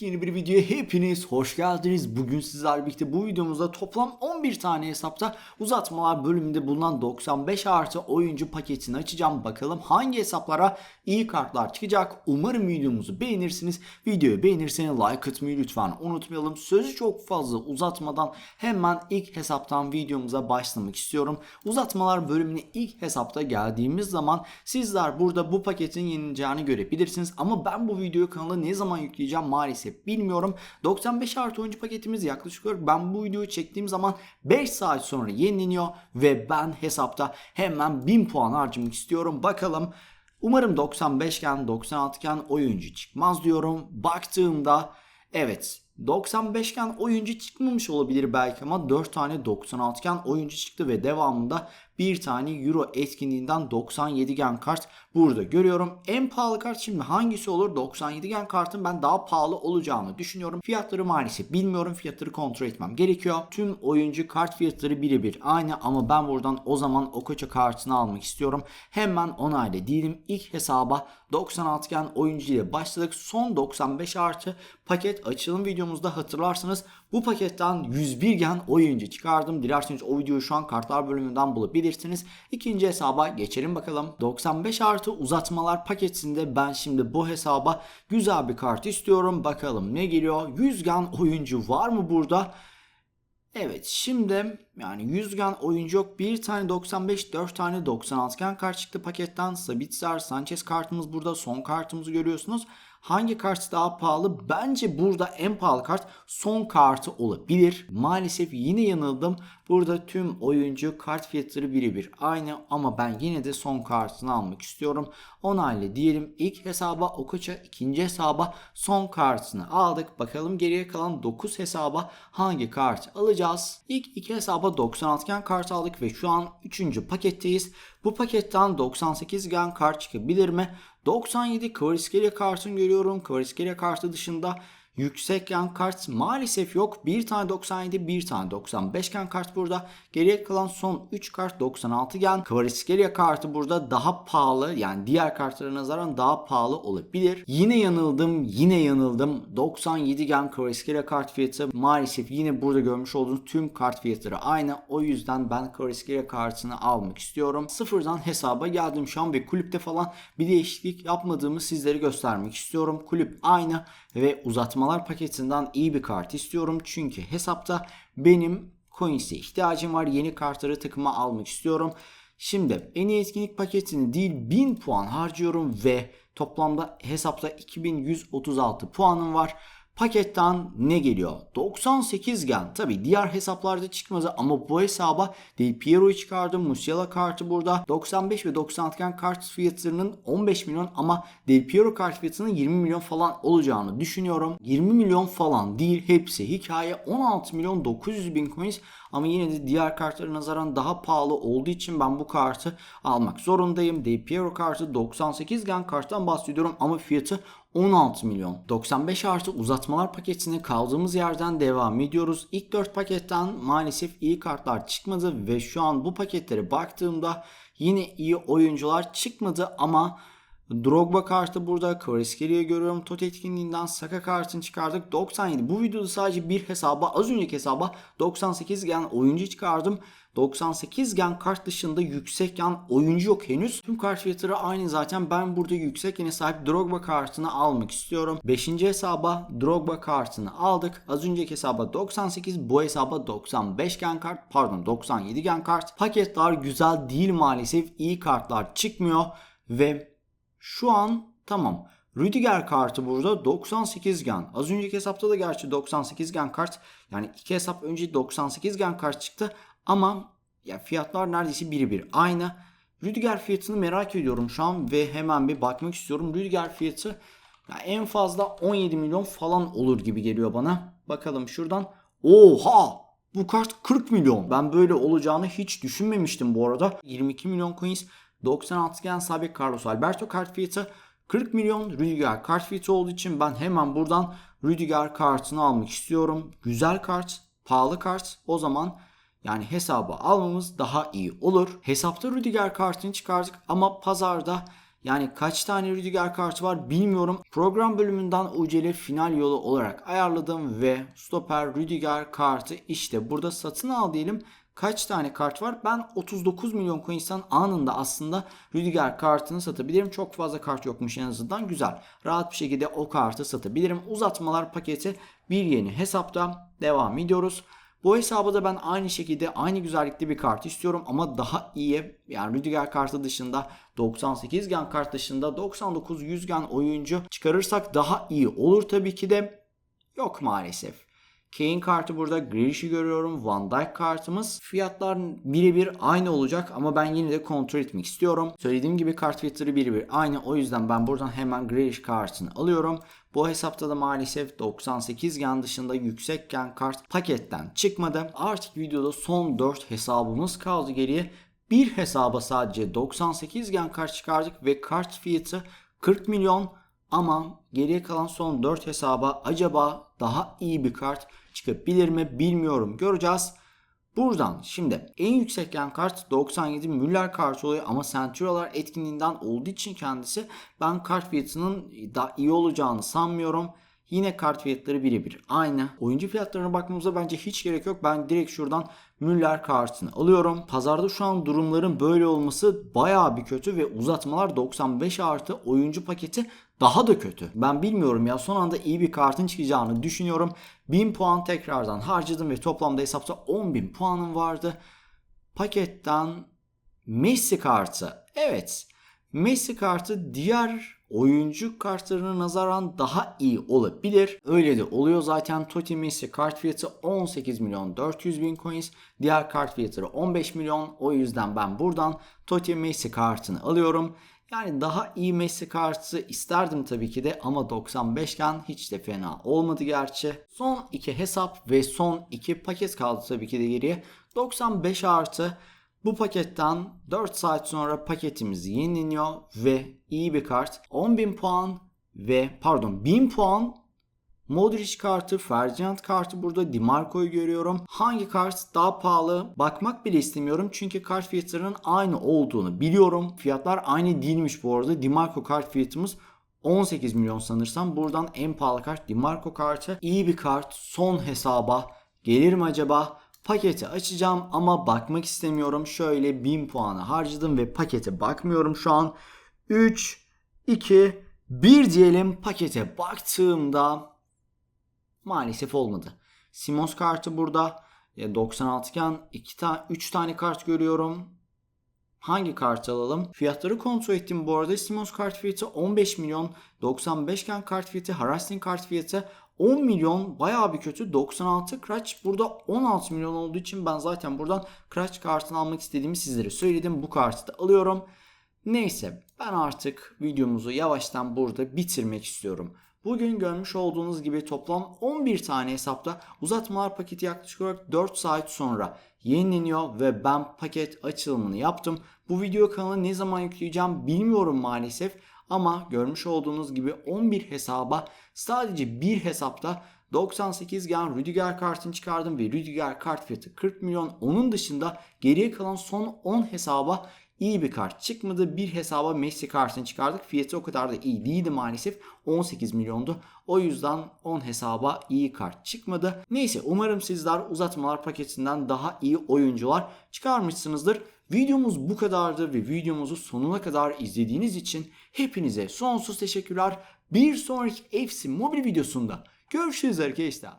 Yepyeni bir videoya hepiniz hoş geldiniz. Bugün sizlerle birlikte bu videomuzda toplam 11 tane hesapta uzatmalar bölümünde bulunan 95 artı oyuncu paketini açacağım. Bakalım hangi hesaplara iyi kartlar çıkacak. Umarım videomuzu beğenirsiniz. Videoyu beğenirseniz like atmayı lütfen unutmayalım. Sözü çok fazla uzatmadan hemen ilk hesaptan videomuza başlamak istiyorum. Uzatmalar bölümüne ilk hesapta geldiğimiz zaman sizler burada bu paketin yenileceğini görebilirsiniz. Ama ben bu videoyu kanala ne zaman yükleyeceğim maalesef bilmiyorum. 95 artı oyuncu paketimiz yaklaşık olarak ben bu videoyu çektiğim zaman 5 saat sonra yenileniyor ve ben hesapta hemen 1000 puan harcamak istiyorum. Bakalım Umarım 95 iken 96 iken oyuncu çıkmaz diyorum. Baktığımda evet 95 iken oyuncu çıkmamış olabilir belki ama 4 tane 96 iken oyuncu çıktı ve devamında bir tane Euro etkinliğinden 97 gen kart burada görüyorum. En pahalı kart şimdi hangisi olur? 97 gen kartın ben daha pahalı olacağını düşünüyorum. Fiyatları maalesef bilmiyorum. Fiyatları kontrol etmem gerekiyor. Tüm oyuncu kart fiyatları birebir aynı ama ben buradan o zaman Okocha kartını almak istiyorum. Hemen onayla diyelim. İlk hesaba 96 gen oyuncu ile başladık. Son 95 artı paket açılım videomuzda hatırlarsınız. Bu paketten 101 gen oyuncu çıkardım. Dilerseniz o videoyu şu an kartlar bölümünden bulabilirsiniz. İkinci hesaba geçelim bakalım. 95 artı uzatmalar paketinde ben şimdi bu hesaba güzel bir kart istiyorum. Bakalım ne geliyor? 100 gen oyuncu var mı burada? Evet şimdi yani 100 gen oyuncu yok. Bir tane 95, 4 tane 96 gen kart çıktı paketten. Sabitzer, Sanchez kartımız burada. Son kartımızı görüyorsunuz. Hangi kart daha pahalı? Bence burada en pahalı kart son kartı olabilir. Maalesef yine yanıldım. Burada tüm oyuncu kart fiyatları birebir aynı ama ben yine de son kartını almak istiyorum. Onayla diyelim ilk hesaba Okocha, ikinci hesaba son kartını aldık. Bakalım geriye kalan 9 hesaba hangi kart alacağız? İlk iki hesaba 96 gen kart aldık ve şu an 3. paketteyiz. Bu paketten 98 gen kart çıkabilir mi? 97 Kvariskelia kartını görüyorum. Kvariskelia kartı dışında yüksek yan kart maalesef yok. Bir tane 97, bir tane 95 gen kart burada. Geriye kalan son 3 kart 96 gen. Kvariskelia kartı burada daha pahalı. Yani diğer kartlara nazaran daha pahalı olabilir. Yine yanıldım. Yine yanıldım. 97 gen Kvariskelia kart fiyatı maalesef yine burada görmüş olduğunuz tüm kart fiyatları aynı. O yüzden ben Kvariskelia kartını almak istiyorum. Sıfırdan hesaba geldim şu an ve kulüpte falan bir değişiklik yapmadığımı sizlere göstermek istiyorum. Kulüp aynı ve uzatmalar paketinden iyi bir kart istiyorum. Çünkü hesapta benim coins'e ihtiyacım var. Yeni kartları takıma almak istiyorum. Şimdi en iyi etkinlik paketini değil 1000 puan harcıyorum ve toplamda hesapta 2136 puanım var. Paketten ne geliyor? 98 gen. Tabi diğer hesaplarda çıkmadı ama bu hesaba Del Piero'yu çıkardım. Musiala kartı burada. 95 ve 96 gen kart fiyatlarının 15 milyon ama Del Piero kart fiyatının 20 milyon falan olacağını düşünüyorum. 20 milyon falan değil hepsi hikaye 16 milyon 900 bin coins ama yine de diğer kartlara nazaran daha pahalı olduğu için ben bu kartı almak zorundayım. Del Piero kartı 98 gen karttan bahsediyorum ama fiyatı 16 milyon. 95 artı uzatmalar paketine kaldığımız yerden devam ediyoruz. İlk 4 paketten maalesef iyi kartlar çıkmadı ve şu an bu paketlere baktığımda yine iyi oyuncular çıkmadı ama Drogba kartı burada. Kvariskhelia'yı görüyorum. Tot etkinliğinden Saka kartını çıkardık. 97. Bu videoda sadece bir hesaba az önceki hesaba 98 gen oyuncu çıkardım. 98 gen kart dışında yüksek gen oyuncu yok henüz. Tüm kart fiyatları aynı zaten. Ben burada yüksek gene sahip Drogba kartını almak istiyorum. 5. hesaba Drogba kartını aldık. Az önceki hesaba 98, bu hesaba 95 gen kart, pardon 97 gen kart. Paketler güzel değil maalesef. İyi kartlar çıkmıyor ve şu an tamam. Rüdiger kartı burada 98 gen. Az önceki hesapta da gerçi 98 gen kart. Yani iki hesap önce 98 gen kart çıktı. Ama ya fiyatlar neredeyse biri bir aynı. Rüdiger fiyatını merak ediyorum şu an ve hemen bir bakmak istiyorum. Rüdiger fiyatı ya en fazla 17 milyon falan olur gibi geliyor bana. Bakalım şuradan. Oha! Bu kart 40 milyon. Ben böyle olacağını hiç düşünmemiştim bu arada. 22 milyon coins 96 gen Carlos Alberto kart fiyatı 40 milyon Rüdiger kart fiyatı olduğu için ben hemen buradan Rüdiger kartını almak istiyorum. Güzel kart, pahalı kart. O zaman yani hesaba almamız daha iyi olur. Hesapta Rüdiger kartını çıkardık ama pazarda Yani kaç tane Rüdiger kartı var bilmiyorum. Program bölümünden UCL final yolu olarak ayarladım ve stoper Rüdiger kartı işte burada satın al diyelim. Kaç tane kart var? Ben 39 milyon coins'ten anında aslında Rüdiger kartını satabilirim. Çok fazla kart yokmuş en azından. Güzel. Rahat bir şekilde o kartı satabilirim. Uzatmalar paketi bir yeni hesapta. Devam ediyoruz. Bu hesaba da ben aynı şekilde aynı güzellikte bir kart istiyorum ama daha iyi yani Rüdiger kartı dışında 98 gen kart dışında 99 100 gen oyuncu çıkarırsak daha iyi olur tabii ki de yok maalesef. Kane kartı burada. Grealish'i görüyorum. Van Dijk kartımız. Fiyatlar birebir aynı olacak ama ben yine de kontrol etmek istiyorum. Söylediğim gibi kart fiyatları birebir aynı. O yüzden ben buradan hemen Grealish kartını alıyorum. Bu hesapta da maalesef 98 gen dışında yüksek gen kart paketten çıkmadı. Artık videoda son 4 hesabımız kaldı geriye. Bir hesaba sadece 98 gen kart çıkardık ve kart fiyatı 40 milyon ama geriye kalan son 4 hesaba acaba daha iyi bir kart çıkabilir mi bilmiyorum. Göreceğiz. Buradan şimdi en yüksek yan kart 97 Müller kartı oluyor ama Centurio'lar etkinliğinden olduğu için kendisi ben kart fiyatının daha iyi olacağını sanmıyorum. Yine kart fiyatları birebir aynı. Oyuncu fiyatlarına bakmamıza bence hiç gerek yok. Ben direkt şuradan Müller kartını alıyorum. Pazarda şu an durumların böyle olması baya bir kötü ve uzatmalar 95 artı oyuncu paketi daha da kötü. Ben bilmiyorum ya son anda iyi bir kartın çıkacağını düşünüyorum. 1000 puan tekrardan harcadım ve toplamda hesapta 10.000 puanım vardı. Paketten Messi kartı. Evet. Messi kartı diğer oyuncu kartlarına nazaran daha iyi olabilir. Öyle de oluyor zaten. Totti Messi kart fiyatı 18 milyon 400 bin coins. Diğer kart fiyatları 15 milyon. O yüzden ben buradan Totti Messi kartını alıyorum. Yani daha iyi Messi kartı isterdim tabii ki de ama 95 iken hiç de fena olmadı gerçi. Son iki hesap ve son iki paket kaldı tabii ki de geriye. 95 artı bu paketten 4 saat sonra paketimiz yenileniyor ve iyi bir kart 10.000 puan ve pardon 1000 puan Modric kartı, Ferdinand kartı burada Dimarco'yu görüyorum. Hangi kart daha pahalı bakmak bile istemiyorum. Çünkü kart fiyatlarının aynı olduğunu biliyorum. Fiyatlar aynı değilmiş bu arada. Dimarco kart fiyatımız 18 milyon sanırsam. Buradan en pahalı kart Dimarco kartı. İyi bir kart. Son hesaba gelir mi acaba? Paketi açacağım ama bakmak istemiyorum. Şöyle 1000 puanı harcadım ve pakete bakmıyorum şu an. 3, 2, 1 diyelim pakete baktığımda maalesef olmadı. Simons kartı burada. 96 iken 2 ta 3 tane kart görüyorum. Hangi kartı alalım? Fiyatları kontrol ettim bu arada. Simons kart fiyatı 15 milyon. 95 iken kart fiyatı. Harassing kart fiyatı 10 milyon bayağı bir kötü. 96 Crutch burada 16 milyon olduğu için ben zaten buradan Crutch kartını almak istediğimi sizlere söyledim. Bu kartı da alıyorum. Neyse ben artık videomuzu yavaştan burada bitirmek istiyorum. Bugün görmüş olduğunuz gibi toplam 11 tane hesapta uzatmalar paketi yaklaşık olarak 4 saat sonra yenileniyor ve ben paket açılımını yaptım. Bu video kanalı ne zaman yükleyeceğim bilmiyorum maalesef ama görmüş olduğunuz gibi 11 hesaba sadece bir hesapta 98 gen Rüdiger kartını çıkardım ve Rüdiger kart fiyatı 40 milyon. Onun dışında geriye kalan son 10 hesaba iyi bir kart çıkmadı. Bir hesaba Messi kartını çıkardık. Fiyatı o kadar da iyi değildi maalesef. 18 milyondu. O yüzden 10 hesaba iyi kart çıkmadı. Neyse umarım sizler uzatmalar paketinden daha iyi oyuncular çıkarmışsınızdır. Videomuz bu kadardı ve videomuzu sonuna kadar izlediğiniz için hepinize sonsuz teşekkürler. Bir sonraki FC mobil videosunda görüşürüz arkadaşlar.